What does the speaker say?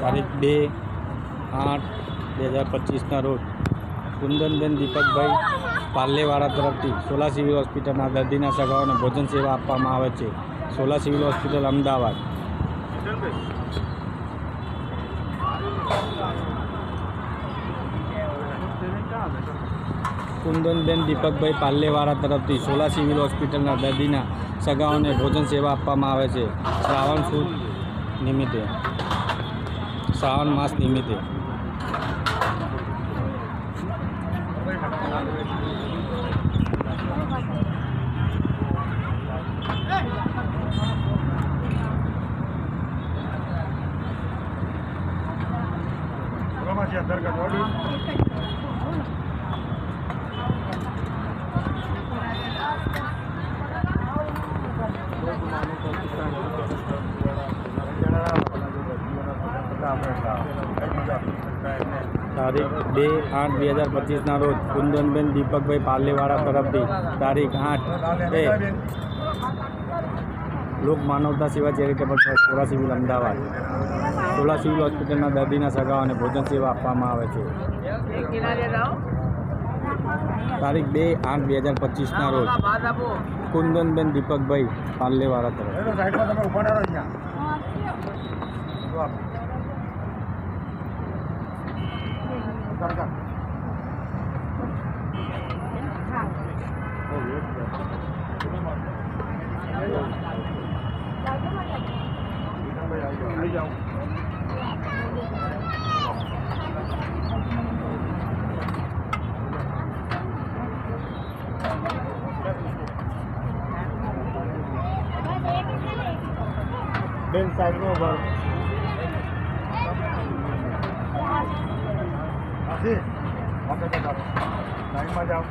તારીખ બે આઠ બે હજાર પચીસના રોજ કુંદનબેન દીપકભાઈ પાલ્લેવાળા તરફથી સોલા સિવિલ હોસ્પિટલના દર્દીના સગાઓને ભોજન સેવા આપવામાં આવે છે. Sola civil hospital Ahmedabad. Kundanben Deepakbhai Pallewala તરફથી સોલા સિવિલ હોસ્પિટલના દર્દીના સગાઓને ભોજન સેવા આપવામાં આવે છે. શ્રાવણ સુદ નિમિત્તે. શ્રાવણ માસ નિમિત્તે. આધાર કાર્ડ વાળું તારીખ બે આઠ બે હજાર પચીસના રોજ કુંદનબેન દીપકભાઈ પાર્લેવાળા તરફથી તારીખ આઠ બે. Lok Manavta Seva charitable trust Sola civil Ahmedabad. Sola civil હોસ્પિટલના દર્દીના સગાઓને ભોજન સેવા આપવામાં આવે છે. તારીખ બે આઠ બે હજાર પચીસના રોજ કુંદનબેન દીપકભાઈ પાર્લેવાળા તરફ bên xanh đúng không? Vâng. Sí. Ok, claro. La misma ya.